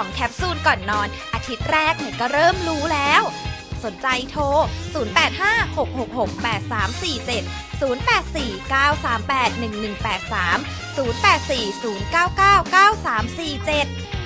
2 แคปซูลก่อนนอน อาทิตย์แรกเนี่ยก็เริ่มรู้แล้ว สนใจโทร 0856683473 0840999347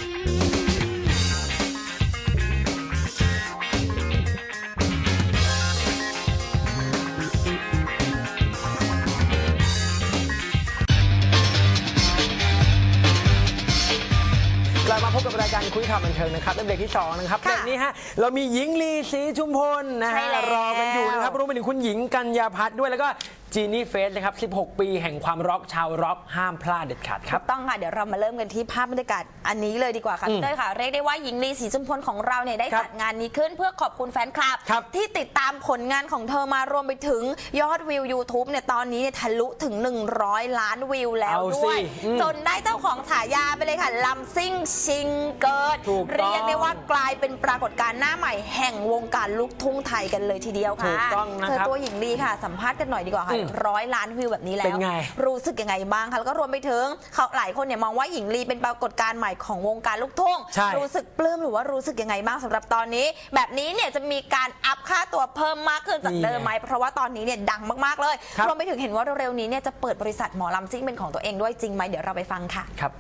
กับรายการคุยข่าวบันเทิงนะครับในเบรกที่สองนะครับค่ะเบรกนี้ฮะเรามีหญิงลีศรีชุมพลนะใช่ฮะแล้วรอกันอยู่นะครับรวมไปถึงคุณหญิงกัญญาพัฒน์ด้วยแล้วก็ จีนี่เฟสนะครับ 16 ปีแห่งความร็อกชาวร็อกห้ามพลาดเด็ดขาดครับต้องค่ะ เดี๋ยวเรามาเริ่มกันที่ภาพบรรยากาศอันนี้เลยดีกว่าค่ะอืมพี่เต้ยค่ะ เรียกได้ว่าหญิงลีศรีชุมพลของเราเนี่ยได้ครับจัดงานนี้ขึ้นเพื่อขอบคุณแฟนคลับ ครับที่ติดตามผลงานของเธอมารวมไปถึงยอดวิว YouTube เนี่ยตอนนี้เนี่ยทะลุถึง 100 ล้านวิวแล้วเอาสิด้วย อืมจนได้เจ้าของฉายาไปเลยค่ะลำซิ่งชิงเกิด ถูกต้อง เรียกได้ว่ากลายเป็นปรากฏการณ์หน้าใหม่แห่งวงการลูกทุ่งไทยกันเลยทีเดียวค่ะถูกต้องนะครับเจอตัวหญิงลีค่ะสัมภาษณ์กันหน่อยดีกว่าค่ะอืมร้อยล้านวิวแบบนี้แล้วเป็นไงรู้สึกยังไงบ้างคะแล้วก็รวมไปถึงเขาหลายคนเนี่ยมองว่าหญิงลีเป็นปรากฏการณ์ใหม่ของวงการลูกทุ่งใช่รู้สึกปลื้มหรือว่ารู้สึกยังไงบ้างสำหรับตอนนี้ แบบนี้เนี่ยจะมีการอัพค่าตัวเพิ่มมากขึ้นจากนี่ไงเดิมไหมเพราะว่าตอนนี้เนี่ยดังมากๆเลยครับรวมไปถึงเห็นว่าเร็วๆนี้เนี่ยจะเปิดบริษัทหมอลำซิ่งเป็นของตัวเองด้วยจริงไหมเดี๋ยวเราไปฟังค่ะครับ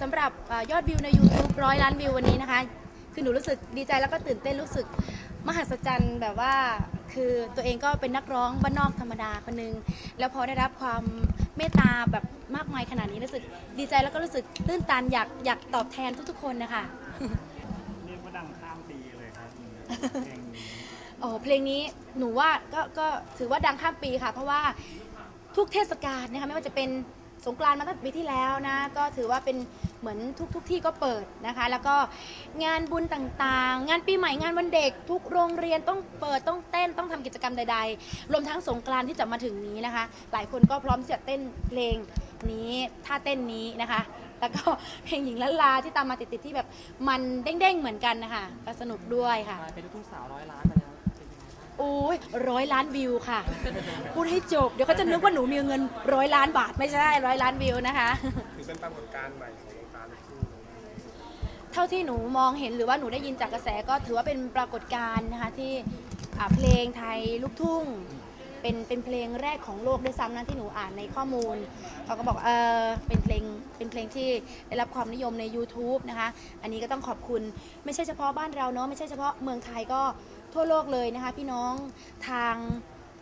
สำหรับเอ่อยอดวิวใน YouTube ร้อยล้านวิววันนี้นะคะ คือหนูรู้สึกดีใจแล้วก็ตื่นเต้นรู้สึก มหัศจรรย์แบบว่า คือตัวเองก็เป็นนักร้องบ้านนอกธรรมดาคนนึง แล้วพอได้รับความเมตตาแบบมากมายขนาดนี้รู้สึกดีใจแล้วก็รู้สึกตื้นตันอยากอยากตอบแทนทุกๆคนนะคะ เรียกว่าดังข้ามปีเลยครับเพลงนี้โอ้เพลงนี้หนูว่าก็ก็ถือว่าดังข้ามปีค่ะ เพราะว่าทุกเทศกาลนะคะไม่ว่าจะเป็น สงกรานต์มาตั้งแต่ปีที่แล้วนะก็ถือว่าเป็นเหมือนทุกทุกที่ก็เปิดนะคะ แล้วก็งานบุญต่างๆ งานปีใหม่งานวันเด็ก ทุกโรงเรียนต้องเปิดต้องเต้นต้องทำกิจกรรมใด ๆ รวมทั้งสงกรานต์ที่จะมาถึงนี้นะคะ หลายคนก็พร้อมที่จะเต้นเพลงนี้ท่าเต้นนี้นะคะ แล้วก็เพลงหญิงละลาที่ตามมาติดๆที่แบบมันเด้งๆเหมือนกันนะคะก็สนุกด้วยค่ะเป็นลูกทุ่งสาวร้อยล้านไป โอ้ยร้อยล้านวิวค่ะ พูดให้จบ เดี๋ยวเขาจะนึกว่าหนูมีเงินร้อยล้านบาทไม่ใช่ร้อยล้านวิวนะคะ ถือเป็นปรากฏการณ์ใหม่ของวงการลูกทุ่งเท่าที่หนูมองเห็นหรือว่าหนูได้ยินจากกระแสก็ถือว่าเป็นปรากฏการณ์นะคะที่อ่าเพลงไทยลูกทุ่ง เป็นเป็นเพลงแรกของโลกด้วยซ้ำนะที่หนูอ่านในข้อมูลเขาก็บอกเออเป็นเพลงเป็นเพลงที่ได้รับความนิยมใน YouTube นะคะ อันนี้ก็ต้องขอบคุณไม่ใช่เฉพาะบ้านเราเนาะไม่ใช่เฉพาะเมืองไทยก็ ทั่วโลกเลยนะคะ พี่น้องทาง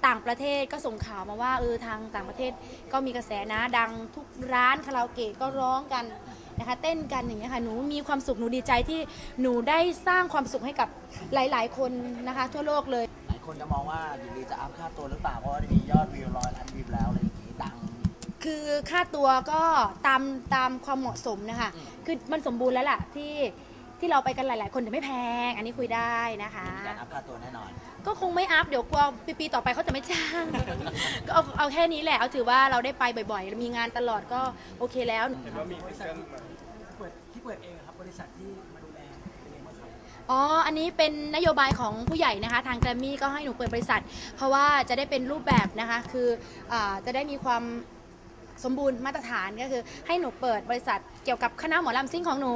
ต่างประเทศก็ส่งข่าวมาว่าเออทางต่างประเทศก็มีกระแสนะดังทุกร้านคาราโอเกะก็ร้องกันนะคะเต้นกันอย่างเงี้ยค่ะหนูมีความสุขหนูดีใจที่หนูได้สร้างความสุขให้กับหลาย ๆ คนนะคะ ทั่วโลกเลยหลายคนจะมองว่าหญิงลีจะอัพค่าตัวหรือเปล่าเพราะว่ามียอดวิวร้อยล้านวิวแล้วอะไรอย่างนี้ดังคือค่าตัวก็ตามตามความเหมาะสมนะคะคือมันสมบูรณ์แล้วล่ะที่ ที่เราไปกันหลาย ๆ คนแต่ไม่แพง อันนี้คุยได้นะคะ การอัพค่าตัวแน่นอน ก็คงไม่อัพเดี๋ยวกลัวปีปีต่อไปเขาจะไม่จ้าง ก็เอาเอาแค่นี้แหละเอาถือว่าเราได้ไปบ่อยๆ มีงานตลอดก็โอเคแล้ว เห็นว่ามีซิงเกิลมาเปิดที่เปิดเองครับบริษัทที่มาดูแลเป็นยังไงบ้างครับอ๋อ อันนี้เป็นนโยบายของผู้ใหญ่นะคะ ทางแกรมมี่ก็ให้หนูเปิดบริษัท เพราะว่าจะได้เป็นรูปแบบนะคะ คืออาจะได้มีความ สมบูรณ์มาตรฐานก็คือ ให้หนูเปิดบริษัทเกี่ยวกับคณะหมอลำซิ่งของหนู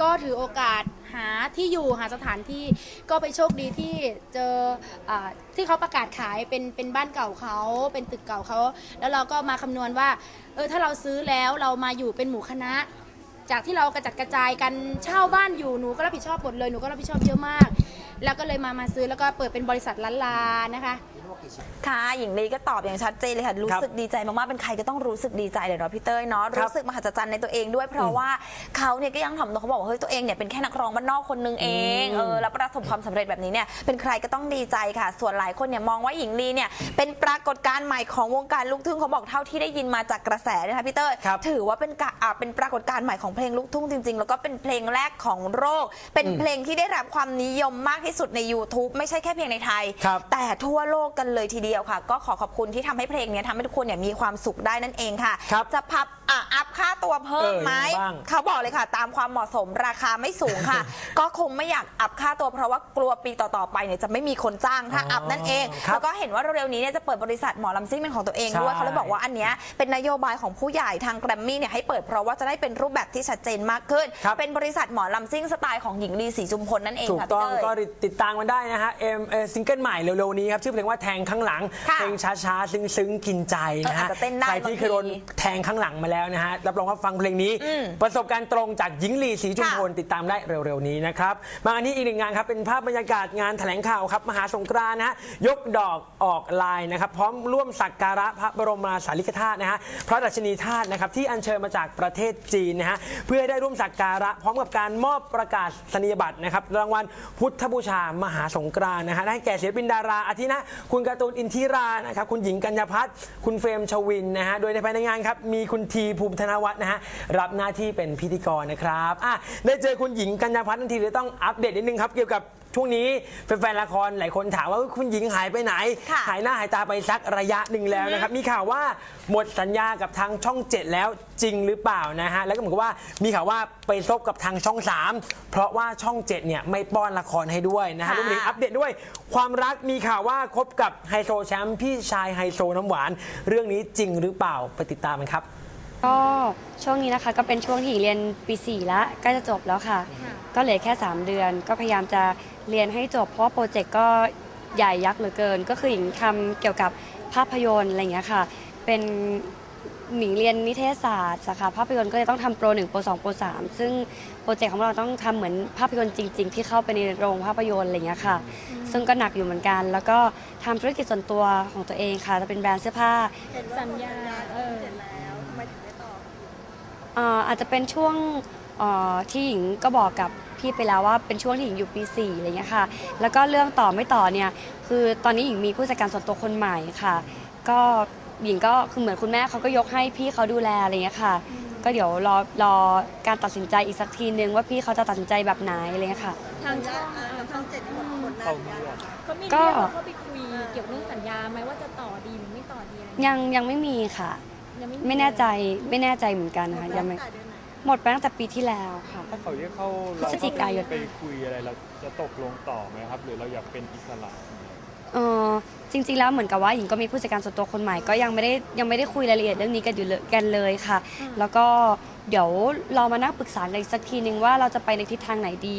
ก็ถือโอกาสหาที่อยู่หาสถานที่ก็ไปโชคดีที่เจออที่เขาประกาศขายเป็นเป็นบ้านเก่าเขาเป็นตึกเก่าเขาแล้วเราก็มาคำนวณว่าเออถ้าเราซื้อแล้วเรามาอยู่เป็นหมู่คณะจากที่เรากระจัดกระจายกันเช่าบ้านอยู่หนูก็รับผิดชอบหมดเลยหนูก็รับผิดชอบเยอะมาก แล้วก็เลยมามาซื้อแล้วก็เปิดเป็นบริษัทล้านลานะคะ ค่ะหญิงลีก็ตอบอย่างชัดเจนเลยค่ะ รู้สึกดีใจมากๆ เป็นใครก็ต้องรู้สึกดีใจเลยเนาะพี่เต้ยเนาะครับรู้สึกมหัศจรรย์ในตัวเองด้วย เพราะว่าเขาเนี่ยก็ยังถ่อมตัวเขาบอกว่าเฮ้ยตัวเองเนี่ยเป็นแค่นักร้องบ้านนอกคนนึงเองอืมเออ แล้วประสบความสำเร็จแบบนี้เนี่ย เป็นใครก็ต้องดีใจค่ะ ส่วนหลายคนเนี่ยมองว่าหญิงลีเนี่ยเป็นปรากฏการณ์ใหม่ของวงการลูกทุ่งเขาบอกเท่าที่ได้ยินมาจากกระแสนะคะพี่เต้ย ครับ ถือว่าเป็นกะอ่าเป็นปรากฏการณ์ใหม่ของเพลงลูกทุ่งจริงๆ แล้วก็เป็นเพลงแรกของโลก เป็นเพลงที่ได้รับความนิยมมากที่สุดใน YouTube ไม่ใช่แค่เพียงในไทย ครับ แต่ทั่วโลกกันเลยทีเดียวค่ะ ก็ขอขอบคุณที่ทำให้เพลงเนี้ยทำให้ทุกคนเนี่ยมีความสุขได้นั่นเองค่ะ ครับจะพับอะอัพค่าตัวเพิ่มไหมเออยังไงบ้าง เขาบอกเลยค่ะ ตามความเหมาะสมราคาไม่สูงค่ะ ก็คงไม่อยากอัพค่าตัวเพราะว่ากลัวปีต่อๆไปเนี่ยจะไม่มีคนจ้างถ้าอัพนั่นเองครับแล้วก็เห็นว่าเร็วๆนี้เนี่ยจะเปิดบริษัทหมอลำซิ่งเป็นของตัวเองด้วยใช่ เขาเลยบอกว่าอันเนี้ยเป็นนโยบายของผู้ใหญ่ทางแกรมมี่เนี่ยให้เปิดเพราะว่าจะได้เป็นรูปแบบที่ชัดเจนมากขึ้น ครับ เป็นบริษัทหมอลำซิ่งสไตล์ของหญิงลีศรีจุมพลนั่นเองถูกค่ะต้องพี่เต้ยก็ติดตามกันได้นะฮะเอ็มเอ่อซิงเกิลใหม่เร็วๆนี้ครับ ชื่อเพลงว่าแทงข้างหลังค่ะเพลงช้าๆ ซึ้งๆ กินใจนะเอออาฮะจจะเต้นได้ใครที่เคยโดนบางทีแทงข้างหลังมาแล้วนะฮะรับรองว่าฟังเพลงนี้ อืมประสบการณ์ตรงจากหญิงลีศรีจุมพลค่ะติดตามได้เร็วๆนี้นะครับมาอันนี้อีกหนึ่งงานครับเป็นภาพบรรยากาศงานแถลงข่าวครับมหาสงกรานต์นะฮะยกดอกออกลายนะครับพร้อมร่วมสักการะพระบรมสารีริกธาตุนะฮะพระดัชนีธาตุนะครับที่อัญเชิญมาจากประเทศจีนนะฮะเพื่อให้ได้ร่วมสักการะพร้อมกับการมอบประกาศนียบัตรนะครับรางวัลพุทธบูชามหาสงกรานต์นะฮะได้แก่ศิลปินดาราอาทินะคุณการ์ตูนอินทิรานะครับคุณหญิงกัญญาพัฒน์คุณเฟรมชวินนะฮะโดยในภายในงานครับมีคุณทีภูมิธนวัฒน์นะฮะรับหน้าที่เป็นพิธีกรนะครับอะได้เจอคุณหญิงกัญญาพัฒน์ทันทีเลยต้องอัปเดตนิดนึงครับเกี่ยวกับ ช่วงนี้แฟนๆละครหลายคนถามว่าคุณหญิงหายไปไหน ค่ะหายหน้าหายตาไปสักระยะหนึ่งแล้วนะครับ มีข่าวว่าหมดสัญญากับทางช่อง7แล้วจริงหรือเปล่านะฮะ แล้วก็เหมือนกับว่ามีข่าวว่าไปซบกับทางช่อง3เพราะว่าช่อง7เนี่ยไม่ป้อนละครให้ด้วยนะฮะค่ะ รวมถึงอัปเดตด้วย ความรักมีข่าวว่าคบกับไฮโซแชมป์พี่ชายไฮโซน้ำหวาน เรื่องนี้จริงหรือเปล่าไปติดตามกันครับ ก็ช่วงนี้นะคะก็เป็นช่วงที่หญิงเรียนปี4แล้วใกล้จะจบแล้วค่ะ ก็เหลือแค่ 3 เดือน ก็พยายามจะ เรียนให้จบ เพราะว่าโปรเจกต์ก็ใหญ่ยักษ์เหลือเกิน ก็คือหญิงทำเกี่ยวกับภาพยนตร์อะไรอย่างเงี้ยค่ะ เป็นหญิงเรียนนิเทศศาสตร์สาขาภาพยนตร์ก็จะต้องทำโปร1โปร2โปร3ซึ่งโปรเจกต์ของเราต้องทำเหมือนภาพยนตร์จริง ๆ ที่เข้าไปในโรงภาพยนตร์อะไรอย่างเงี้ยค่ะ ซึ่งก็หนักอยู่เหมือนกัน แล้วก็ทำธุรกิจส่วนตัวของตัวเองค่ะจะเป็นแบรนด์เสื้อผ้า สัญญาเออเอ่ออาจจะเป็นช่วง เอ่อที่หญิงก็บอกกับพี่ไปแล้วว่าเป็นช่วงที่หญิงอยู่ปี4อะไรเงี้ยค่ะ แล้วก็เรื่องต่อไม่ต่อเนี่ยคือตอนนี้หญิงมีผู้จัดการส่วนตัวคนใหม่ค่ะ ก็หญิงก็คือเหมือนคุณแม่เขาก็ยกให้พี่เขาดูแลอะไรเงี้ยค่ะ ก็เดี๋ยวรอรอการตัดสินใจอีกสักทีนึงว่าพี่เขาจะตัดสินใจแบบไหนอะไรเงี้ยค่ะ ทางช่องทางเจ็ดหมดคนนานยังเขามีก็เรียกเราเข้าไปคุยเกี่ยวกับเรื่องสัญญาไหมว่าจะต่อดีหรือไม่ต่อดีอะไรเงี้ยยังยังไม่มีค่ะ ยังไม่แน่ใจไม่แน่ใจเหมือนกันนะคะยังไม่ หมดไปตั้งแต่ปีที่แล้วค่ะ ถ้าเขาเรียกเข้าพฤศจิกายน ไปคุยอะไรเราจะตกลงต่อไหมครับ หรือเราอยากเป็นอิสระ เออจริงๆแล้วเหมือนกับว่าหญิงก็มีผู้จัดการส่วนตัวคนใหม่ก็ยังไม่ได้ยังไม่ได้คุยรายละเอียดเรื่องนี้กันอยู่เลยกันเลยค่ะ แล้วก็เดี๋ยวเรามานั่งปรึกษากันอีกสักทีนึงว่าเราจะไปในทิศทางไหนดี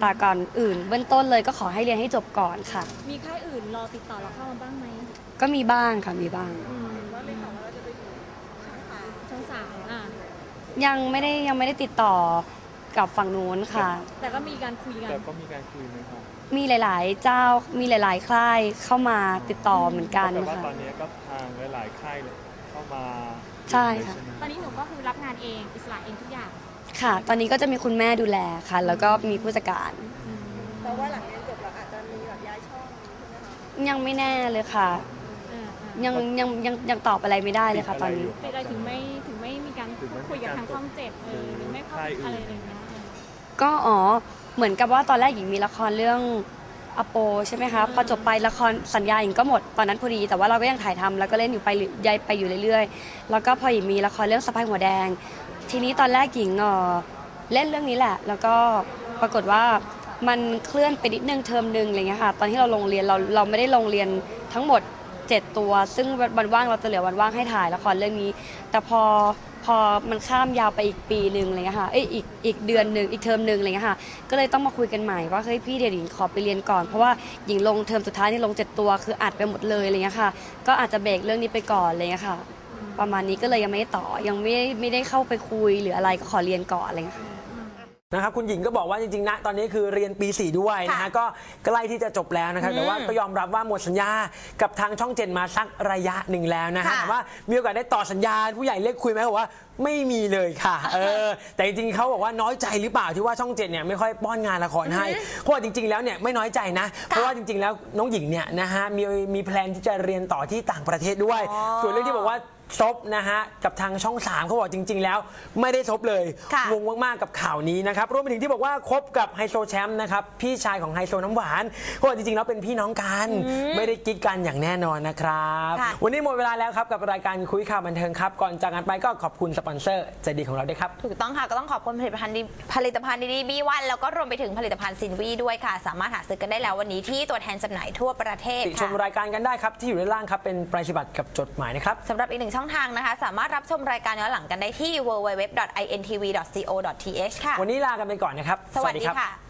แต่ก่อนอื่น เบื้องต้นเลยก็ขอให้เรียนให้จบก่อนค่ะ มีค่ายอื่นรอติดต่อเราเข้ามาบ้างไหมก็มีบ้างค่ะมีบ้าง อืมว่าไม่ข่าวว่าเราจะไปช่องสามอะ ยังไม่ได้ยังไม่ได้ติดต่อกับฝั่งนู้นค่ะ แต่ก็มีการคุยกัน แต่ก็มีการคุยไหมครับมีหลาย ๆ เจ้ามีหลาย ๆ ค่ายเข้ามาติดต่อเหมือนกันแต่ว่าค่ะ ตอนนี้ก็ทางหลายๆค่ายเข้ามาใช่ค่ะเลยไหมตอนนี้หนูก็คือรับงานเองอิสระเองทุกอย่าง ค่ะ ตอนนี้ก็จะมีคุณแม่ดูแลค่ะ แล้วก็มีผู้จัดการเพราะว่าหลังเรียนจบเราอาจจะมีแบบย้ายช่องใช่ไหมคะยังไม่แน่เลยค่ะอ่ายังยังยังยังตอบอะไรไม่ได้เลยค่ะ ตอนนี้ๆแต่อะไรถึงไม่ถึงไม่มีการพูด คุยกับทางช่องเจ็ดเออหรือไม่เข้าค่ายอื่นอะไรอย่างเงี้ยเออก็อ๋อเหมือนกับว่าตอนแรกหญิงมีละครเรื่องอโปใช่ไหมคะพอจบไปละครสัญญาหญิงก็หมดตอนนั้นพอดี แต่ว่าเราก็ยังถ่ายทำแล้วก็เล่นอยู่ไปเรื่อยย้ายไปอยู่เรื่อยๆ แล้วก็พอหญิงมีละครเรื่องสะพายหัวแดง ทีนี้ตอนแรกหญิงเออเล่นเรื่องนี้แหละ แล้วก็ปรากฏว่ามันเคลื่อนไปนิดนึงเทอมนึงอะไรเงี้ยค่ะ ตอนที่เราลงเรียนเราเราไม่ได้ลงเรียนทั้งหมด 7 ตัว ซึ่งวันว่างเราจะเหลือวันว่างให้ถ่ายละครเรื่องนี้ แต่พอพอมันข้ามยาวไปอีกปีหนึ่งอะไรเงี้ยค่ะเอ้ยอีกอีกเดือนหนึ่งอีกเทอมหนึ่งอะไรเงี้ยค่ะ ก็เลยต้องมาคุยกันใหม่ว่าเฮ้ยพี่เดี๋ยวหญิงขอไปเรียนก่อน เพราะว่าหญิงลงเทอมสุดท้ายนี่ลง7ตัวคืออัดไปหมดเลยอะไรเงี้ยค่ะ ก็อาจจะเบรกเรื่องนี้ไปก่อนอะไรเงี้ยค่ะ ประมาณนี้ก็เลยยังไม่ได้ต่อยังไม่ได้ไม่ได้เข้าไปคุยหรืออะไรก็ขอเรียนก่อนอะไรเงี้ยค่ะ นะครับคุณหญิงก็บอกว่าจริงๆนะตอนนี้คือเรียนปี 4 ด้วยนะฮะค่ะก็ใกล้ที่จะจบแล้วนะครับอืมแต่ว่าก็ยอมรับว่าหมดสัญญากับทางช่องเจนมาสักระยะหนึ่งแล้วนะฮะค่ะแต่ว่ามีโอกาสได้ต่อสัญญาผู้ใหญ่เรียกคุยไหมบอกว่าไม่มีเลยค่ะเออแต่จริงๆเขาบอกว่าน้อยใจหรือเปล่าที่ว่าช่องเจนเนี่ยไม่ค่อยป้อนงานละครให้เพราะว่าจริง ๆแล้วเนี่ยไม่น้อยใจนะ เพราะว่าจริง ๆแล้วน้องหญิงเนี่ยนะฮะมีมีแพลนที่จะเรียนต่อที่ต่างประเทศด้วยอ๋อส่วนเรื่องที่บอกว่า ซบนะฮะกับทางช่องสามเขาบอกจริง ๆ แล้ว ไม่ได้ซบเลยค่ะงงมากๆกับข่าวนี้นะครับรวมไปถึงที่บอกว่าคบกับไฮโซแชมป์นะครับพี่ชายของไฮโซน้ำหวานเขาบอกจริงๆแล้วเป็นพี่น้องกัน ไม่ได้กิ๊กกันอย่างแน่นอนนะครับ ค่ะ วันนี้หมดเวลาแล้วครับกับรายการคุยข่าวบันเทิงครับก่อนจากกันไปก็ขอบคุณสปอนเซอร์ใจดีของเราด้วยครับ ถูกต้องค่ะ ก็ต้องขอบคุณผลิตภัณฑ์ดีผลิตภัณฑ์ดีๆบีวันแล้วก็รวมไปถึงผลิตภัณฑ์ซินวีด้วยค่ะ สามารถหาซื้อกันได้แล้ววันนี้ที่ตัวแทนจำหน่ายทั่วประเทศติชมค่ะรายการกันได้ครับที่อยู่ด้านล่างครับเป็นปรายศนียบัตรกับจดหมายนะครับ สำหรับอีกหนึ่งช่องทางนะคะ สามารถรับชมรายการย้อนหลังกันได้ที่ www.intv.co.th ค่ะ วันนี้ลากันไปก่อนนะครับ สวัสดีค่ะ